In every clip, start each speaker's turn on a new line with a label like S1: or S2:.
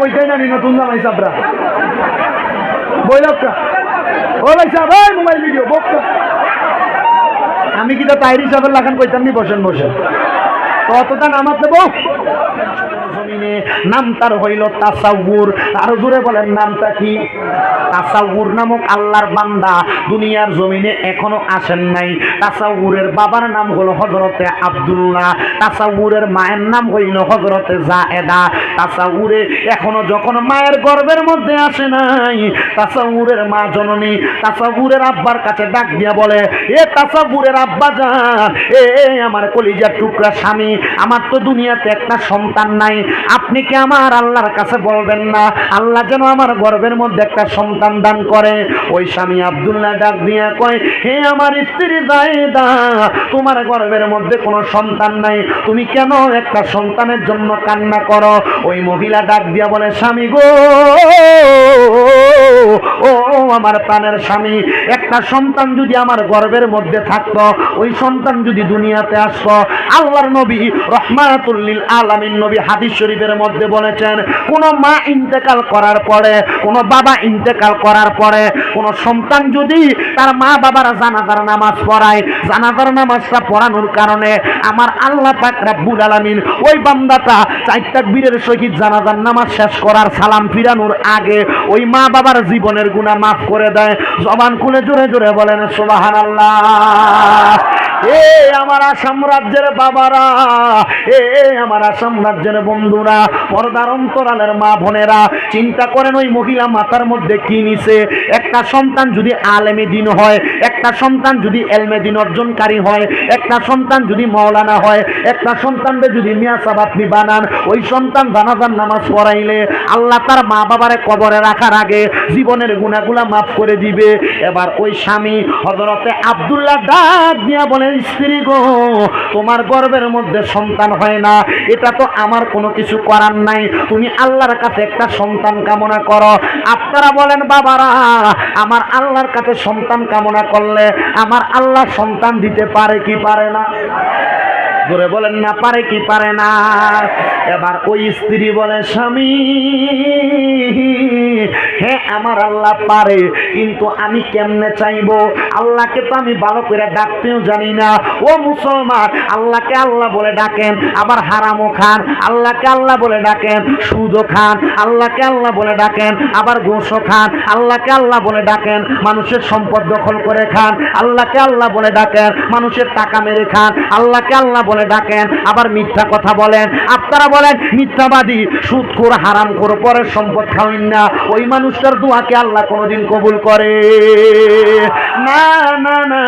S1: বইতে জানি নতুন জামাই সাবরা বইলকা ও ভাই মোবাইল ভিডিও, বক্তা। আমি কি তো তাইরি সাহেবের লাগান কইতাম নি বসেন বসেন। কতটা নামাতে দেবো জমিনে। নাম তার হইল তাসাউর। আরও জোরে বলেন নামটা কি? তাসাউর নামক আল্লাহর বান্দা। দুনিয়ার জমিনে এখনও আসেন নাই। তাসাউরের বাবার নাম হলো হজরতে আব্দুল্লাহ। তাসাউরের মায়ের নাম হইল হজরতে জায়েদা। তাসাউরে এখনও যখন মায়ের গর্ভের মধ্যে আসে নাই তাসাউরের মা জননী তাসাউরের আব্বার কাছে ডাক দিয়া বলে এ তাসাউরের আব্বা যান এ, আমার কলিজার টুকরা স্বামী আমার তো দুনিয়াতে একটা সন্তান নাই। আপনি কি আমার আল্লাহর কাছে বলবেন না? আল্লাহ যেন আমার গর্ভের মধ্যে একটা সন্তান দান করে। ওই স্বামী আব্দুল্লাহ ডাক দিয়া কয়, হে আমার স্ত্রী জায়েদা, তোমার গর্ভের মধ্যে কোনো সন্তান নাই। তুমি কেন একটা সন্তানের জন্য কান্না করো? ওই মহিলা ডাক দিয়া বলে, স্বামী গো, ও আমার প্রাণের স্বামী, একটা সন্তান যদি আমার গর্বের মধ্যে থাকতো, ওই সন্তান যদি দুনিয়াতে আসতো, আল্লাহর নবী রহমাতুল্লিল আলামিন নবী হাদিস শরীফের মধ্যে বলেছেন, কোন মা ইন্তেকাল করার পরে, কোন বাবা ইন্তেকাল করার পরে, কোন সন্তান যদি তার মা বাবার জানাজার নামাজ পড়ায়, জানাজার নামাজটা পড়ানোর কারণে আমার আল্লাহ পাক রাব্বুল আলামিন ওই বান্দাটা চারটা বীরের সহিত জানাজার নামাজ শেষ করার সালাম ফিরানোর আগে ওই মা বাবার জীবনের গুনাহ মাফ করে দেয়। জবান খুলে জোরে জোরে বলেন, সুবহানাল্লাহ। এ আমার আসাম রাজ্যের বাবারা, এ আমার আসাম রাজ্যের বন্ধুরা পর্দার অন্তরালের মা বোনেরা, চিন্তা করেন ওই মহিলা মাথার মধ্যে কি নিছে? একটা সন্তান যদি আলেমে দিন হয় একটা সন্তান যদি এলমে দিন অর্জনকারী হয়, একটা সন্তান যদি মৌলানা হয়, একটা সন্তানকে যদি মিয়া আপনি বানান, ওই সন্তান জানাজার নামাজ পড়াইলে আল্লাহ তার মা বাবারে কবরে রাখার আগে জীবনের গুণাগুলা মাফ করে দিবে। এবার ওই স্বামী হজরতে আব্দুল্লাহ ডাক দিয়া বলে, স্ত্রী গো, তোমার গর্বের মধ্যে সন্তান হয় না। এটা তো আমার কোনো কিছু করার নাই। তুমি আল্লাহর কাছে একটা সন্তান কামনা করো। আপনারা বলেন, বাবারা, আমার আল্লাহর কাছে সন্তান কামনা করলে আমার আল্লাহ সন্তান দিতে পারে কি পারে না? জোরে বলেন না, পারে কি পারে না? এবার ওই স্ত্রী বলে, স্বামী হ্যাঁ আমার আল্লাহ পারে, কিন্তু আমি কেমনে চাইব? আল্লাহকে তো আমি ভালো করে ডাকতেও জানি না। ও মুসলমান, আল্লাহকে আল্লাহ বলে ডাকেন, আবার হারামও খান। আল্লাহকে আল্লাহ বলে ডাকেন, সুদও খান। আল্লাহকে আল্লাহ বলে ডাকেন, আবার গোসও খান। আল্লাহকে আল্লাহ বলে ডাকেন, মানুষের সম্পদ দখল করে খান। আল্লাহকে আল্লাহ বলে ডাকেন, মানুষের টাকা মেরে খান। আল্লাহকে আল্লাহ বলে ডাকেন, আবার মিথ্যা কথা বলেন। আপনারা বলেন, মিথ্যাবাদী, সুদখোর হারাম করে পরের সম্পদ খাওয়েন না। ওই মানুষটার দোয়াকে আল্লাহ কোনোদিন কবুল করে। না না না,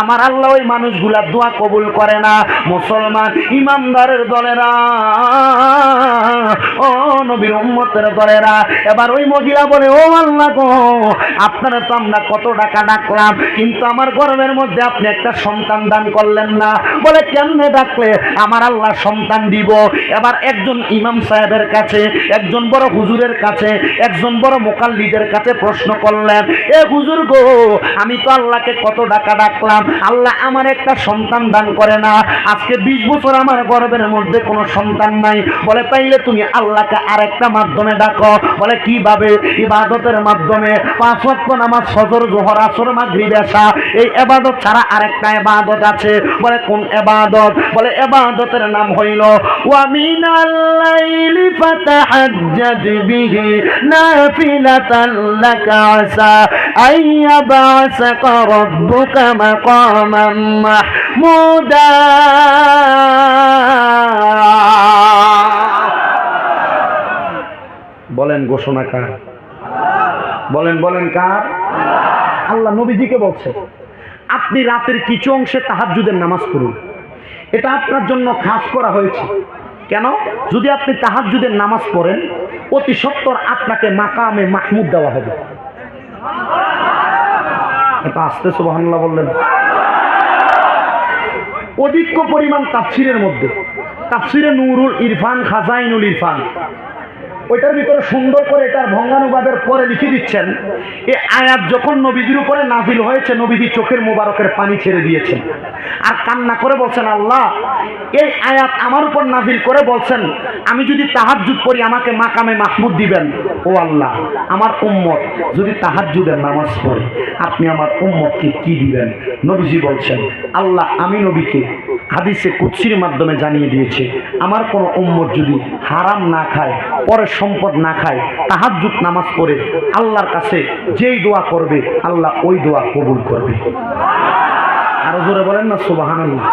S1: আমার আল্লাহ ওই মানুষগুলার দোয়া কবুল করে না। মুসলমান ইমানদারের দলেরা, ও নবীর উম্মতের দলেরা, এবার ওই মহিলা বলে, ও আল্লাহ গো, আপনারা তো আমরা কত টাকা ডাকলাম, কিন্তু আমার গর্বের মধ্যে আপনি একটা সন্তান দান করলেন না। বলে, কেমনে ডাকলে আমার আল্লাহ সন্তান দিব। এবার একজন ইমাম সাহেবের কাছে, একজন বড় হুজুরের কাছে, একজন বড় মোকাল্লিদের কাছে প্রশ্ন করলেন, এ হুজুর গো, আমি তো আল্লাহকে কত টাকা ডাকলাম। আল্লাহ আমার একটা সন্তান দান করে না। আজকে বিশ বছর আমার গর্বের মধ্যে কোনো সন্তান নাই। বলে, তাইলে তুমি আল্লাহকে আরেকটা মাধ্যমে ডাকো। বলে, কীভাবে? ইবাদতের মাধ্যমে। পাঁচ ওয়াক্ত নামাজ, ফজর, জোহর, আসর, মাগরিব, এশা, এই এবাদত ছাড়া আরেকটা এবাদত আছে। বলে, কোন এবাদত? বলে, এবাদতের নাম হইল, ওয়ামিনাল লাইলি ফাতাহাজ্জাদ বিহি নাফিলাতান লাকা আসা রাব্বুকা মাকামান মাহমুদা। বলেন ঘোষণা কার? বলেন বলেন কার? আল্লাহ নবীজিকে বলছে, আপনি রাতের কিছু অংশে তাহাজ্জুদের নামাজ পড়ুন। এটা আপনার জন্য খাস করা হয়েছে। কেন? যদি আপনি তাহাজ্জুদের নামাজ পড়েন, অতি সত্তর আপনাকে মাকামে মাহমুদ দেওয়া হবে। এটা আসতে সুবহানাল্লাহ বললেন। অধিক পরিমাণ তাফসিরের মধ্যে। তাফসিরে নুরুল ইরফান, খাজাইনুল ইরফান। ওইটার ভিতরে সুন্দর করে এটার ভঙ্গানুবাদের পরে লিখে দিচ্ছেন এই আয়াত যখন নবীদের উপরে নাজিল হয়েছে, নবীজি চোখের মোবারকের পানি ছেড়ে দিয়েছেন। আর কান্না করে বলছেন, আল্লাহ, এই আয়াত আমার উপর নাজিল করে বলছেন, আমি যদি তাহাজ্জুদ করি আমাকে মাকামে মাহমুদ দিবেন। ও আল্লাহ, আমার উম্মত যদি তাহাজ্জুদের নামাজ পড়ে, আপনি আমার উম্মতকে কি দিবেন? নবীজি বলছেন, আল্লাহ, আমি নবীকে হাদিসে কুৎসির মাধ্যমে জানিয়ে দিয়েছে, আমার কোনো উম্মত যদি হারাম না খায়, পরে সম্পদ না খায়, তাহাজ্জুদ নামাজ পড়ে, আল্লাহর কাছে যেই দোয়া করবে, আল্লাহ ওই দোয়া কবুল করবে। আরও জোরে বলেন না, সুবহানাল্লাহ।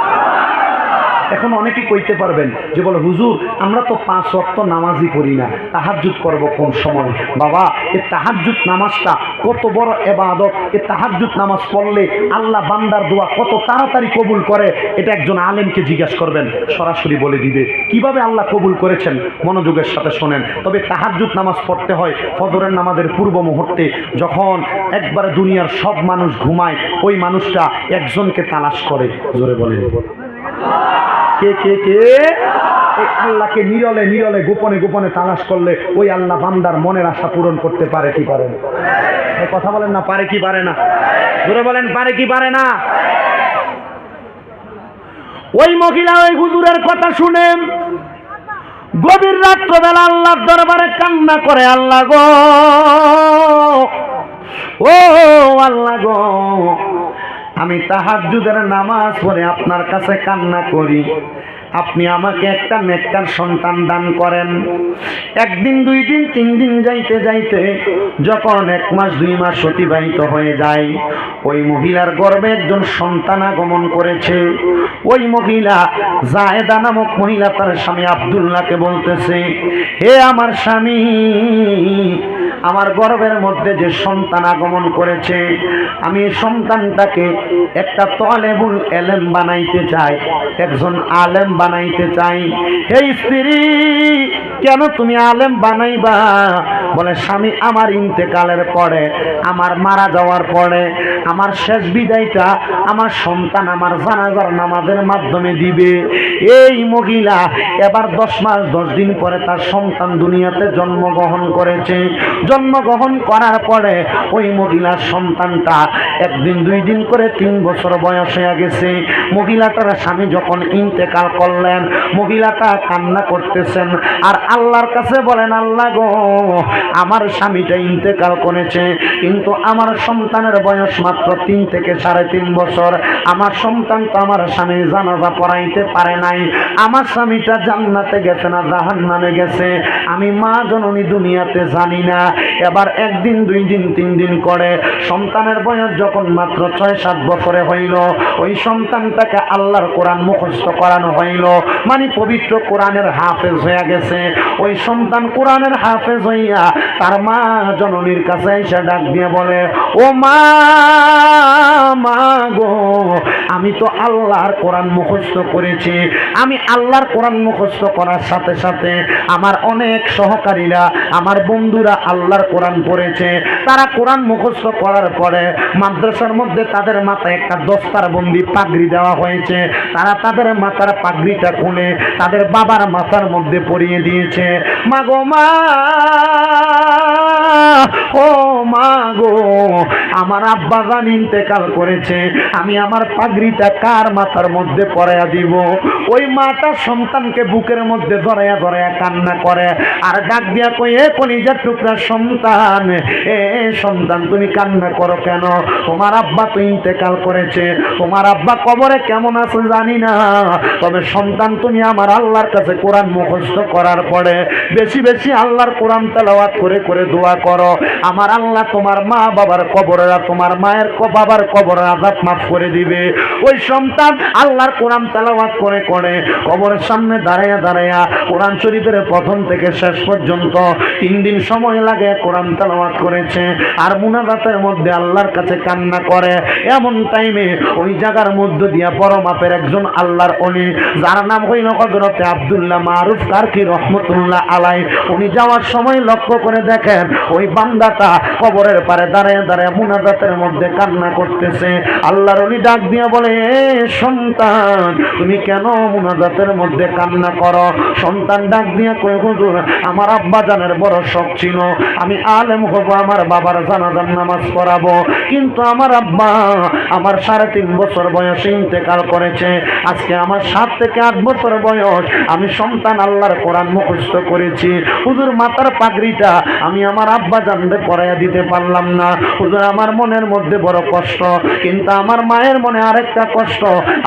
S1: এখন অনেকে কইতে পারবেন যে বলে, হুজুর, আমরা তো পাঁচ ওয়াক্ত নামাজই করি না। তাহাজ্জুদ করব কোন সময়? বাবা এই তাহাজ্জুদ নামাজটা কত বড় এবাদত। এই তাহাজ্জুদ নামাজ পড়লে আল্লাহ বান্দার দোয়া কত তাড়াতাড়ি কবুল করে। এটা একজন আলেমকে জিজ্ঞেস করবেন, সরাসরি বলে দিবে। কীভাবে আল্লাহ কবুল করেছেন? মনোযোগের সাথে শোনেন। তবে তাহাজ্জুদ নামাজ পড়তে হয় ফজরের নামাজের পূর্ব মুহূর্তে, যখন একবারে দুনিয়ার সব মানুষ ঘুমায়, ওই মানুষটা একজনকে তালাশ করে। জোরে বলে কে কে কে? আল্লাহকে নিরলে নিরলে গোপনে গোপনে তালাশ করলে ওই আল্লাহ বান্দার মনের আশা পূরণ করতে পারে কি পারে কথা বলেন না, পারে কি পারে না? বলেন, পারে কি পারে না? ওই মহিলা ওই হুজুরের কথা শুনে গভীর রাত্রবেলা আল্লাহর দরবারে কান্না করে, আল্লাহ গো, ও আল্লাহ গো আমি তাহাজ্জুদের নামাজ পড়ে আপনার কাছে কান্না করি। আপনি আমাকে একটা নেককার সন্তান দান করেন। একদিন, দুই দিন, তিন দিন যাইতে যাইতে যখন এক মাস, দুই মাস অতিবাহিত হয়ে যায়, ওই মহিলার গর্ভে একজন সন্তান আগমন করেছে। ওই মহিলা জায়েদা নামক মহিলা তার স্বামী আবদুল্লাহকে বলতেছে, হে আমার স্বামী, আমার গর্বের মধ্যে যে সন্তান আগমন করেছে, আমি সন্তানটাকে একটা তলেবুল এলেম বানাইতে চাই। একজন আলেম বানাইতে চাই। হে স্ত্রী, কেন তুমি আলেম বানাইবা? বলে, স্বামী, আমার ইন্তেকালের পরে, আমার মারা যাওয়ার পরে, আমার শেষ বিদায়টা আমার সন্তান আমার জানাজার নামাজের মাধ্যমে দিবে। এই মহিলা এবার দশ মাস, দশ দিন পরে তার সন্তান দুনিয়াতে জন্মগ্রহণ করেছে। জন্মগ্রহণ করার পরে ওই মহিলার সন্তানটা একদিন, দুই দিন করে তিন বছর বয়স হয়ে গেছে। মহিলাটার স্বামী যখন ইন্তেকাল করলেন মহিলাটা কান্না করতেছেন। আর আল্লাহর কাছে বলেন, আল্লাহ গো, আমার স্বামীটা ইন্তেকাল করেছে, কিন্তু আমার সন্তানের বয়স মাত্র তিন থেকে সাড়ে তিন বছর। আমার সন্তান তো আমার স্বামীর জানাজা পড়াইতে পারে নাই। আমার স্বামীটা জান্নাতে গেছে না জাহান নামে গেছে। আমি মা জননী দুনিয়াতে জানি না। এবার একদিন, দুই দিন, তিন দিন করে সন্তানের বয়স যখন মাত্র ছয়, সাত বছরে হইল, ওই সন্তানটাকে আল্লাহর কোরআন মুখস্থ করানো হইল মানে পবিত্র কোরআনের হাফেজ হয়ে গেছে। ওই সন্তান কোরআনের হাফেজ হইয়া তার মা জননীর কাছে এসে ডাক দিয়ে বলে, ও মা মা গো, আমি তো আল্লাহর কোরআন মুখস্থ করেছি। আমি আল্লাহর কোরআন মুখস্থ করার সাথে সাথে আমার অনেক সহকারীরা, আমার বন্ধুরা আল্লাহর কোরআন পড়েছে। তারা কোরআন মুখস্থ করার পরে মাদ্রাসার মধ্যে তাদের মাথায় একটা দস্তার বন্দি পাগড়ি দেওয়া হয়েছে। তারা তাদের মাথার পাগড়িটা খুলে তাদের বাবার মাথার মধ্যে পরিয়ে দিয়েছে। মা গো মা। ও মা গো, আমার আব্বা জান ইন্তেকাল করেছে, আমি আমার পাগড়িটা কার মাথার মধ্যে পরাইয়া দিব? ওই মাটা সন্তানকে বুকের মধ্যে ধরাইয়া ধরাইয়া কান্না করে, আর ডাক দিয়া কই এ কলিজার টুকরা সন্তান, এ সন্তান, তুমি কান্না করো কেন? তোমার আব্বা তো ইন্তেকাল করেছে, তোমার আব্বা কবরে কেমন আছে জানি না। তবে সন্তান তুমি আমার আল্লাহর কাছে কোরআন মুখস্থ করার পরে, বেশি বেশি আল্লাহর কোরআন তেলাওয়াত করে করে দোয়া করো। আমার আল্লাহ তোমার মা বাবার কবরেরা তোমার মায়ের বাবার কবরের আজাব মাফ করে দিবে। ওই সন্তান আল্লাহর কোরআন তেলাওয়াত করে করে কবরের সামনে দাঁড়াইয়া দাঁড়াইয়া কোরআন শরীফের প্রথম থেকে শেষ পর্যন্ত তিন দিন সময় লাগে কোরআন তেলাওয়াত করেছে আর মুনাজাতের মধ্যে আল্লাহর কাছে কান্না করে। এমন টাইমে ওই জায়গার মধ্য দিয়া বড় মাপের একজন আল্লাহর অলি, যার নাম হইল হজরতে আব্দুল্লাহ মারুফ কারকি রহমতুল্লাহ আলাই উনি যাওয়ার সময় লক্ষ্য করে দেখেন ওই বান্দাটা কবরের পারে দাঁড়ায় দাঁড়ায় মুনাজাতের মধ্যে কান্না করতেছে। আল্লাহর অলি ডাক দিয়া বলে সন্তান, তুমি কেন মুনাজাতের মধ্যে কান্না করো? সন্তান ডাক দিয়া কই হুজুর, আমার আব্বা জানের বড় শখ ছিল। আমি আলেম হব, আমার বাবার জানাজার নামাজ পড়াবো। কিন্তু আমার আব্বা আমার সাড়ে তিন বছর বয়সে ইন্তেকাল করেছে। আজকে আমার সাত থেকে আট বছর বয়স। আমি সন্তান আল্লাহর কোরআন মুখস্থ করেছি। হুজুর মাতার পাগড়িটা আমি আমার আব্বা জানতে পড়াইয়া দিতে পারলাম না। হুজুর, আমার মনের মধ্যে বড় কষ্ট, কিন্তু আমার মায়ের মনে আরেকটা কষ্ট।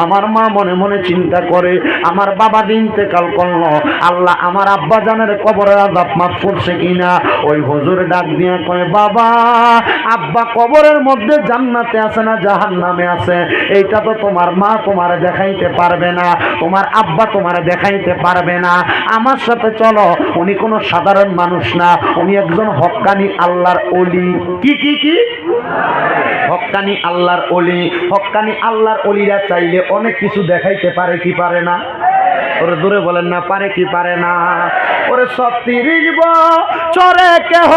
S1: আমার মা মনে মনে চিন্তা করে, আমার বাবা ইন্তেকাল করল, আল্লাহ আমার আব্বা জানের কবরের আজাব মাফ করছে কিনা? ওই হুজুর ডাক দিয়ে কয়, বাবা, আব্বা কবরের মধ্যে জান্নাতে আছে না জাহান নামে আছে? এইটা তো তোমার মা তোমার দেখাইতে পারবে না, তোমার আব্বা তোমার দেখাইতে পারবে না। আমার সাথে চলো, উনি কোনো সাধারণ মানুষ না, উনি একজন হক্কানি আল্লাহর অলি কি কি কি? হক্কানি আল্লাহর অলি হক্কানি আল্লাহর অলিরা চাইলে অনেক কিছু দেখাইতে পারে কি পারে না? ওরে দূরে বলেন না, পারে কি পারে না? ওরে সব তিরিশ চরে কেহ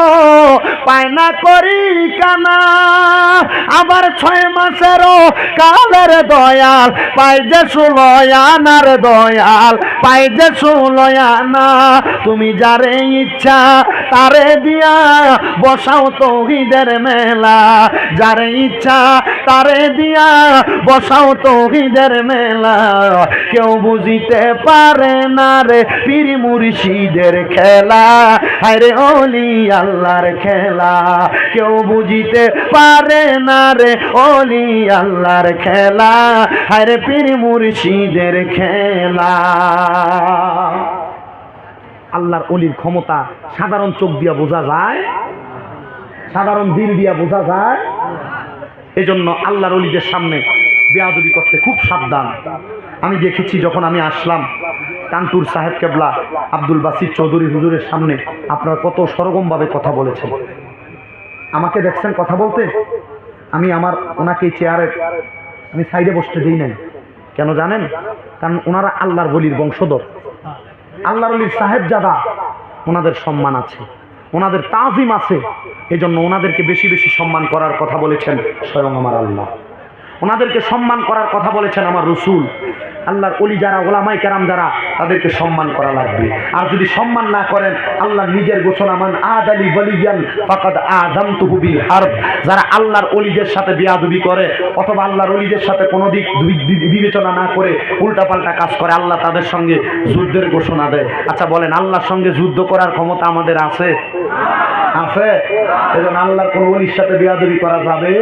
S1: পায় না করি কানা। আবার ছয় মাসেরও কালের দয়াল পাই যে সুলয়ানার দয়াল পাই যে সুলয়ানা তুমি যারে ইচ্ছা তারে দিয়া বসাও তৌহিদের মেলা। যারে ইচ্ছা তারে দিয়া বসাও তৌহিদের মেলা। কেউ বুঝিতে পারে না রে পীর মুর্শিদের খেলা। আরে অলি আল্লাহর খেলা। কেউ বুঝিতে পারে না রে অলি আল্লাহর খেলা। আরে পীর মুর্শিদের খেলা। আল্লাহর অলির ক্ষমতা সাধারণ চোখ দিয়া বোঝা যায়, সাধারণ দিল দিয়া বোঝা যায়। এজন্য আল্লাহর অলিদের সামনে বেয়াদবি করতে খুব সাবধান। আমি দেখেছি যখন আমি আসলাম কানপুর সাহেব কেবলা আব্দুল বাসির চৌধুরী হুজুরের সামনে, আপনার কত সরগমভাবে কথা বলেছেন। আমাকে দেখছেন কথা বলতে? আমি আমার ওনাকে চেয়ারে আমি সাইডে বসতে দিই নাই। কেন জানেন? কারণ ওনারা আল্লাহর বলির বংশধর। আল্লাহর অলির সাহেব জাদা ওনাদের সম্মান আছে। ওনাদের তাজিম আছে। এজন্য ওনাদেরকে বেশি বেশি সম্মান করার কথা বলেছেন স্বয়ং আমার আল্লাহ। ওনাদেরকে সম্মান করার কথা বলেছেন আমার রসুল। আল্লাহর অলি যারা, ওলামাই কেরাম যারা, তাদেরকে সম্মান করা লাগবে। আর যদি সম্মান না করেন আল্লাহ নিজের মান আদ আলী বলিয়ান ফাকাদ আদম তুহুবিল হার্ব। যারা আল্লাহর অলিদের সাথে বিয়াদবি করে, অথবা আল্লাহর অলিদের সাথে কোনো দিক বিবেচনা না করে উল্টাপাল্টা কাজ করে, আল্লাহ তাদের সঙ্গে যুদ্ধের ঘোষণা দেয়। আচ্ছা বলেন, আল্লাহর সঙ্গে যুদ্ধ করার ক্ষমতা আমাদের আছে? আছে। এজন্য আল্লাহর কোনো অলির সাথে বিয়াদবি করা যাবে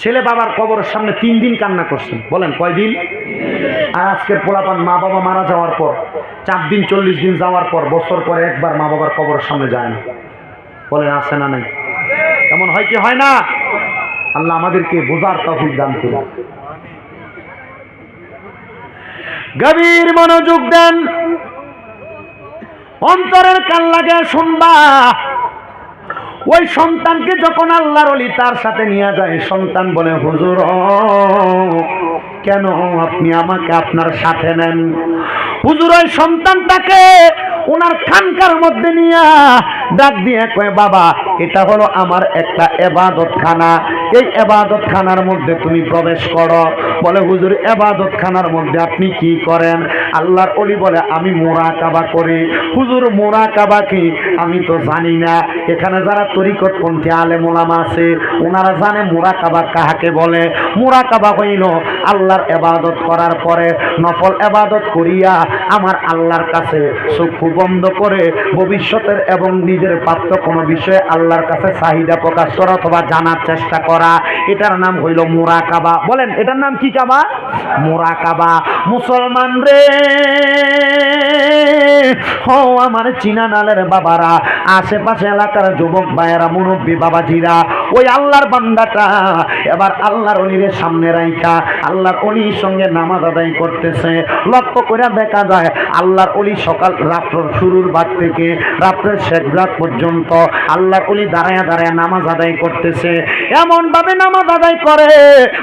S1: ছেলে বাবার কবরের সামনে তিন দিন কান্না করছেন। বলেন কয়দিন আর আজকের পোলাপান মা বাবা মারা যাওয়ার পর, চার দিন, চল্লিশ দিন যাওয়ার পর, বছর পরে একবার মা বাবার কবরের সামনে যায় না। বলেন, আছে না নাই? এমন হয় কি হয় না? আল্লাহ আমাদেরকে বোঝার তফিক দান করুন। গভীর মনোযোগ দেন। অন্তরের কান লাগে শুনবা। ওই সন্তানকে যখন আল্লাহর অলি তার সাথে নিয়ে যায় সন্তান বলে হুজুর কেন আপনি আমাকে আপনার সাথে নেন? হুজুর, ওই সন্তানটাকে ওনার খানকার মধ্যে নিয়ে ডাক দিয়ে কয়, বাবা, এটা হলো আমার একটা এবাদত খানা এই এবাদত খানার মধ্যে তুমি প্রবেশ করো। বলে, হুজুর এবাদত খানার মধ্যে আপনি কি করেন? আল্লাহর অলি বলে, আমি মোরা কাবা করি। হুজুর মোরা কাবা কি? আমি তো জানি না। এখানে যারা তরিকত পন্থী আলেম ওলামা আছে, ওনারা জানে মোরা কাবা কাহাকে বলে। মোরা কাবা হইল আল্লাহর এবাদত করার পরে নফল এবাদত করিয়া আমার আল্লাহর কাছে চক্ষু বন্ধ করে ভবিষ্যতের এবং নিজের প্রাপ্ত কোনো বিষয়ে আল্লাহর কাছে চাহিদা প্রকাশ করা অথবা জানার চেষ্টা করা, এটার নাম হইল মোরা কাবা বলেন, এটার নাম কি কাবা? মোরা কাবা মুসলমান রে হো আমার চীনা নালের বাবারা, আশেপাশে এলাকার যুবক ভাইয়েরা, মুরব্বী বাবাজিরা, ওই আল্লাহর বান্দাটা এবার আল্লাহর অলির সামনে রাইখা আল্লাহর অলির সঙ্গে নামাজ আদায় করতেছে। লক্ষ্য করে দেখা যায়, আল্লাহর অলি সকাল, রাত্র শুরুর বাদ থেকে রাত্রের শেষ রাত পর্যন্ত আল্লাহর অলি দাঁড়ায় দাঁড়ায় নামাজ আদায় করতেছে। এমন ভাবে নামাজ আদায় করে,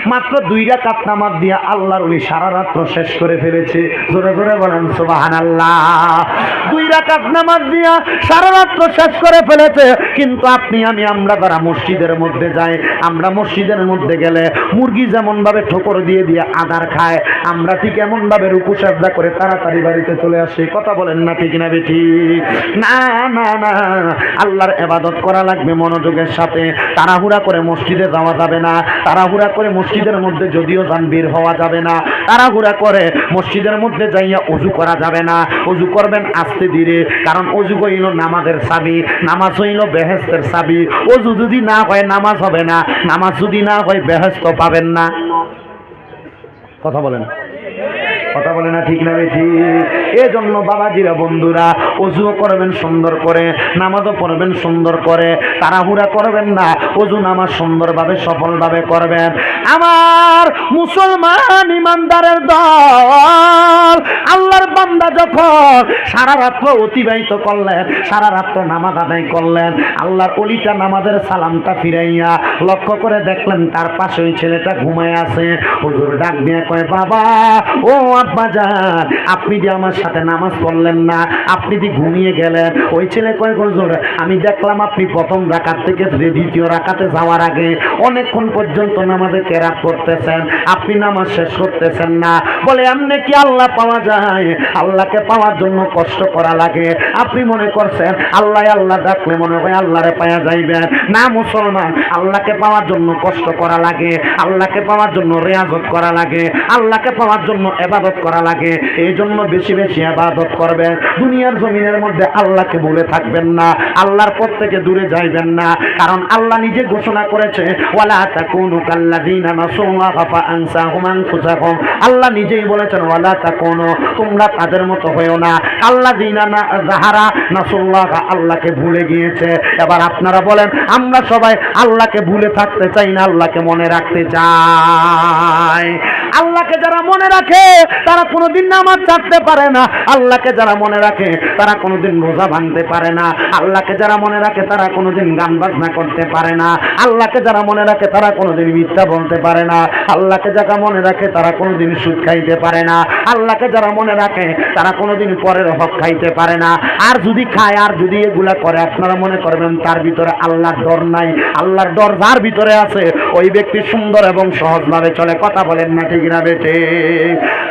S1: মাত্র দুই রাকাত নামাজ দিয়ে আল্লাহর অলি সারা রাত্র শেষ করে ফেলেছে। জোরে জোরে বলেন সুবাহান আল্লাহ দুই রাকাত নামাজ দিয়া সারা রাত্র শেষ করে ফেলেছে। কিন্তু আপনি, আমি, আমরা যারা মসজিদের মধ্যে যাই, আমরা মসজিদের মধ্যে গেলে মুরগি যেমন ভাবে ঠোকর দিয়ে দিয়ে দিয়ে আদার খায়। আমরা ঠিক এমন ভাবে রুকু সাজদা করে তাড়াতাড়ি বাড়িতে চলে আসি। কথা বলেন না ঠিক না বেঠি? না না না। আল্লাহর এবাদত করা লাগবে মনোযোগের সাথে। তাড়াহুড়া করে মসজিদে যাওয়া যাবে না। তাড়াহুড়া করে মসজিদের মধ্যে যদিও যান বের হওয়া যাবে না। তাড়াহুড়া করে মসজিদের মধ্যে যাইয়া অজু করা যাবে না। অজু করবেন আস্তে ধীরে, কারণ অজু হইল নামাজের চাবি। নামাজ হইল বেহেস্তের চাবি। অজু যদি না হয় নামাজ হবে না। নামাজ যদি না হয় বেহেস্ত পাবেন না। কথা বলেন কথা বলে না ঠিক না ঠিক এই জন্য বাবাজিরা বন্ধুরা, অজুও করবেন সুন্দর করে, নামাজও পড়বেন সুন্দর করে, তাড়াহুড়া করবেন না, অজু নামাজ সুন্দরভাবে, সফলভাবে করবেন। আমার মুসলমান ইমানদারের দল, আল্লাহর বান্দা যখন সারা রাত্র অতিবাহিত করলেন, সারা রাত্র নামাজ আদায় করলেন, আল্লাহর অলিটা নামাজের সালামটা ফিরাইয়া লক্ষ্য করে দেখলেন, তার পাশে ওই ছেলেটা ঘুমায় আছে। হুজুর ডাক দিয়ে কয়, বাবা, ও আব্বা যান আপনি যে আমার সাথে নামাজ পড়লেন না। আপনি যে ঘুমিয়ে গেলেন, ওই ছেলে কয় হুজুর আমি দেখলাম আপনি প্রথম রাকাত থেকে দ্বিতীয় রাকাতে যাওয়ার আগে অনেকক্ষণ পর্যন্ত নামাজে কেরাত করতেছেন। আপনি নামাজ শেষ করতেছেন না। বলে, এমনি কি আল্লাহ পাওয়া যায়? আল্লাহকে পাওয়ার জন্য কষ্ট করা লাগে। আপনি মনে করছেন, আল্লাহ আল্লাহ ডাকলে মনে হয় আল্লাহরে পাওয়া যাইবেন না মুসলমান, আল্লাহকে পাওয়ার জন্য কষ্ট করা লাগে, আল্লাহকে পাওয়ার জন্য রেয়াজত করা লাগে, আল্লাহকে পাওয়ার জন্য এবাদত করা লাগে। এই জন্য বেশি বেশি এবাদত করবেন দুনিয়ার জমিনের মধ্যে আল্লাহকে ভুলে থাকবেন না। আল্লাহর পথ থেকে দূরে যাইবেন না। কারণ আল্লাহ নিজে ঘোষণা করেছে আল্লাহ নিজেই বলেছেন, ওয়ালা তাকুনু, তোমরা তাদের মতো হয়েও না। আল্লাহ দিনা না, যাহারা নাসুল্লাহ আল্লাহকে ভুলে গিয়েছে। এবার আপনারা বলেন, আমরা সবাই আল্লাহকে ভুলে থাকতে চাই না, আল্লাহকে মনে রাখতে চাই। আল্লাহকে যারা মনে রাখে, তারা কোনোদিন নামাজ ছাড়তে পারে না। আল্লাহকে যারা মনে রাখে, তারা কোনোদিন রোজা ভাঙতে পারে না। আল্লাহকে যারা মনে রাখে, তারা কোনোদিন গান বাজনা করতে পারে না। আল্লাহকে যারা মনে রাখে, তারা কোনোদিন মিথ্যা বলতে পারে না। আল্লাহকে যারা মনে রাখে, তারা কোনোদিন সুদ খাইতে পারে না। আল্লাহকে যারা মনে রাখে, তারা কোনোদিন পরের হক খাইতে পারে না। আর যদি খায়, আর যদি এগুলা করে, আপনারা মনে করবেন তার ভিতরে আল্লাহর ডর নাই। আল্লাহর ডর যার ভিতরে আছে ওই ব্যক্তি সুন্দর এবং সহজভাবে চলে। কথা বলেন না ঠিক না বেটে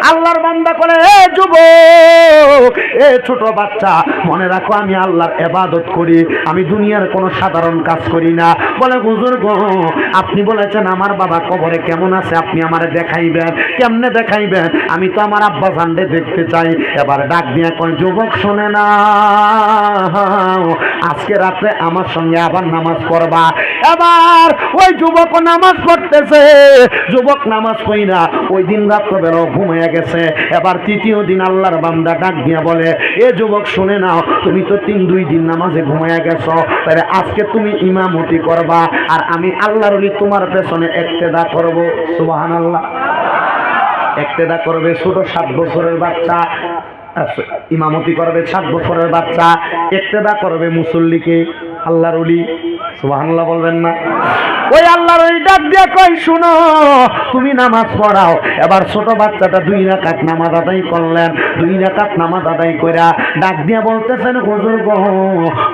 S1: আল্লাহর বান্দা করে এ যুবক, এ ছোট বাচ্চা, মনে রাখো আমি আল্লাহর এবাদত করি। আমি দুনিয়ার কোনো সাধারণ কাজ করি না। বলে, হুজুর গো, আপনি বলেছেন আমার বাবা কবরে কেমন আছে, আপনি আমারে দেখাইবেন। কেমনে দেখাইবেন? আমি তো আমার আব্বা জানতে দেখতে চাই। এবার ডাক দিয়ে কয়, যুবক, শোনে না। আজকে রাত্রে আমার সঙ্গে আবার নামাজ পড়বা। এবার ওই যুবক নামাজ পড়তেছে। যুবক নামাজ পড়ি না। ওই দিন রাত্রবেলা ঘুমিয়ে গেছে। এবার তৃতীয় দিন আল্লাহর বান্দা ডাক দিয়া বলে, এ যুবক, শুনে নাও, তুমি তো তিন দুই দিন নামাজে ঘুমিয়ে গেছো। তাহলে আজকে তুমি ইমামতি করবা আর আমি আল্লাহর তোমার পেছনে একতেদা করব। সুবাহান আল্লাহ একতেদা করবে ছোট সাত বছরের বাচ্চা ইমামতি করবে সাত বছরের বাচ্চা, একতেদা করবে মুসল্লিকে, আল্লাহর বলবেন না। ওই আল্লাহর ওই ডাক দিয়ে কই শুনো, তুমি নামাজ পড়াও। এবার ছোট বাচ্চাটা দুই রাকাত নামাজ আদায় করলেন। দুই রাকাত নামাজ আদায় কইরা ডাক দিয়া বলতেছেন, হুজুর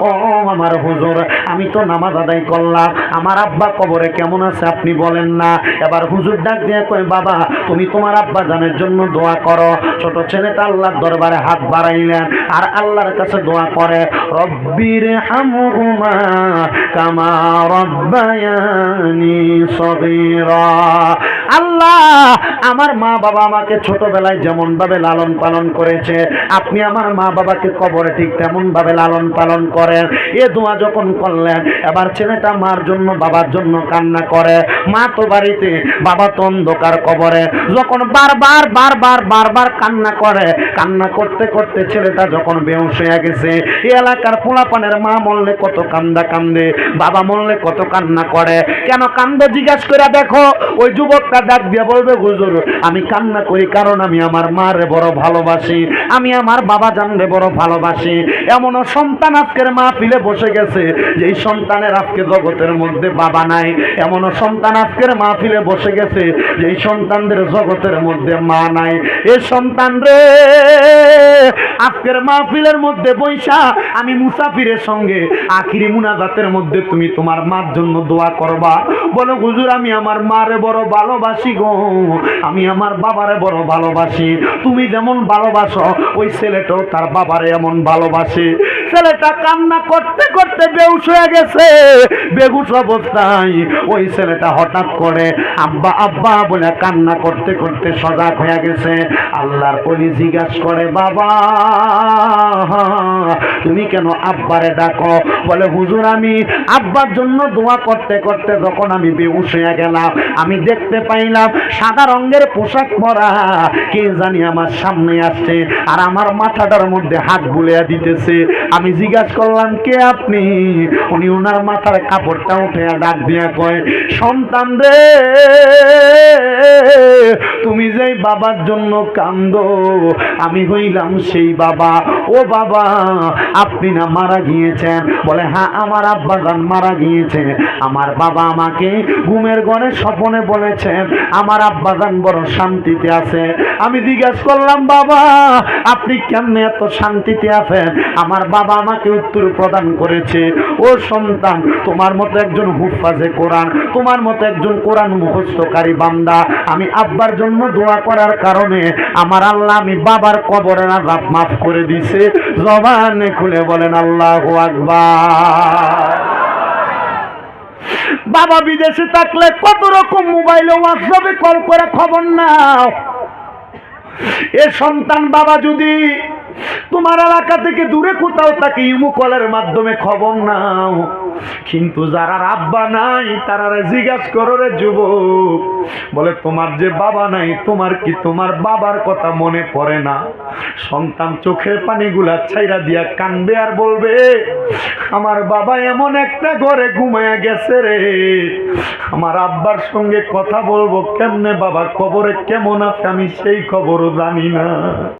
S1: ও, আমার হুজুর, আমি তো নামাজ আদায় করলাম। আমার আব্বা কবরে কেমন আছে আপনি বলেন না। এবার হুজুর ডাক দিয়ে কই বাবা, তুমি তোমার আব্বা জানের জন্য দোয়া করো। ছোট ছেলেটা আল্লাহর দরবারে হাত বাড়াইলেন, আর আল্লাহর কাছে দোয়া করে রব্বির হামহুমা কামা রব্বায়ানি সগীরা। আল্লাহ, আমার মা বাবা আমাকে ছোটবেলায় যেমন ভাবে লালন পালন করেছে, আপনি আমার মা বাবাকে কবরে ঠিক তেমন ভাবে লালন পালন করেন। এ দোয়া যখন করলেন, এবার ছেলেটা মার জন্য, বাবার জন্য কান্না করে। মা তো বাড়িতে, বাবা তো অন্ধকার কবরে। যখন বারবার বারবার বারবার কান্না করে, কান্না করতে করতে ছেলেটা যখন বেউস গেছে এই এলাকার পোলাপানের মা মরলে কত কান্দা কান্দে বাবা মরলে কত কান্না করে? কেন কান্দো জিজ্ঞাসা করে দেখো, ওই যুবকটা ডাক দিয়ে বলবে, হুজুর, আমি কান্না করি কারণ আমি আমার মারে বড় ভালোবাসি, আমি আমার বাবা জানলে বড় ভালোবাসি। এমনও সন্তান আজকের মাহফিলে বসে গেছে যে এই সন্তানের আজকে জগতের মধ্যে বাবা নাই। এমনও সন্তান আজকের মাহফিলে বসে গেছে যে এই সন্তানদের জগতের মধ্যে মা নাই। এ সন্তান রে, আজকের মাহফিলের মধ্যে বৈশা, আমি মুসাফিরের সঙ্গে আখিরি মুনাজাতের মধ্যে তুমি তোমার মার জন্য দোয়া করবা। বলো, হুজুর, আমি আমার মারে বড় ভালোবাসি গো। আমি আমার বাবারে বড় ভালোবাসি। তুমি যেমন ভালোবাসো, ওই ছেলেটাও তার বাবারে এমন ভালোবাসে। ছেলেটা কান্না করতে করতে বেউস হয়ে গেছে। বেগুস অবস্থায় ওই ছেলেটা হঠাৎ করে আব্বা আব্বা বলে কান্না করতে করতে সজাগ হয়ে গেছে। আল্লাহর কলি জিজ্ঞাসা করে, বাবা, তুমি কেন আব্বারে ডাকো? বলে, হুজুর, আমি আব্বার জন্য দোয়া করতে করতে যখন আমি বেউস হয়ে গেলাম, আমি দেখতে পাইলাম সাদা রঙের পোশাক পরা। কে জানি আমার সামনে আসছে আর আমার মাথাটার মধ্যে হাত বুলিয়ে দিতেছে। আমি জিজ্ঞাসা করলাম, কে আপনি? উনি ওনার মাথার কাপড়টা উঠে ডাক দিয়া কয়, সন্তান রে, তুমি যেই বাবার জন্য কান্দ, আমি হইলাম সেই বাবা। ও বাবা, আপনি না মারা গিয়েছেন? বলে হ্যাঁ আমার আব্বা জান মারা গিয়েছে। আমার বাবা আমাকে ঘুমের ঘরে স্বপনে বলেছেন, আমার আব্বা জান বড় শান্তিতে আছে। আমি জিজ্ঞাসা করলাম, বাবা, আপনি কেমনে এত শান্তিতে আছেন? আমার বাবা আমাকে উত্তর প্রদান করেছে। ও সন্তান, তোমার মতো একজন হুফাজে কোরআন, তোমার মতো একজন কোরআন মুখস্থকারী বান্দা। আমি আব্বার জন্য দোয়া করার কারণে আমার আল্লাহ আমি বাবার কবরের আজাব মাফ করে দিছে জবানে খুলে বলেন, আল্লাহ বাবা বিদেশে থাকলে কত রকম মোবাইলে হোয়াটসঅ্যাপে কল করে খবর নাও। এ সন্তান বাবা যদি তোমার এলাকা থেকে দূরে কোথাও তাকে ইমু কলের মাধ্যমে খবর নাও। কিন্তু যারা আব্বা নাই তারা জিজ্ঞাসা করো রে যুবক, বলে তোমার যে বাবা নাই, তোমার কি তোমার বাবার কথা মনে পড়ে না? সন্তান চোখের পানিগুলা ছাইরা দিয়া কানবে আর বলবে, আমার বাবা এমন একটা ঘরে ঘুমায়া গেছে রে। আমার আব্বার সঙ্গে কথা বলব কেমনে? বাবা খবরে কেমন আছে? আমি সেই খবরও জানি না।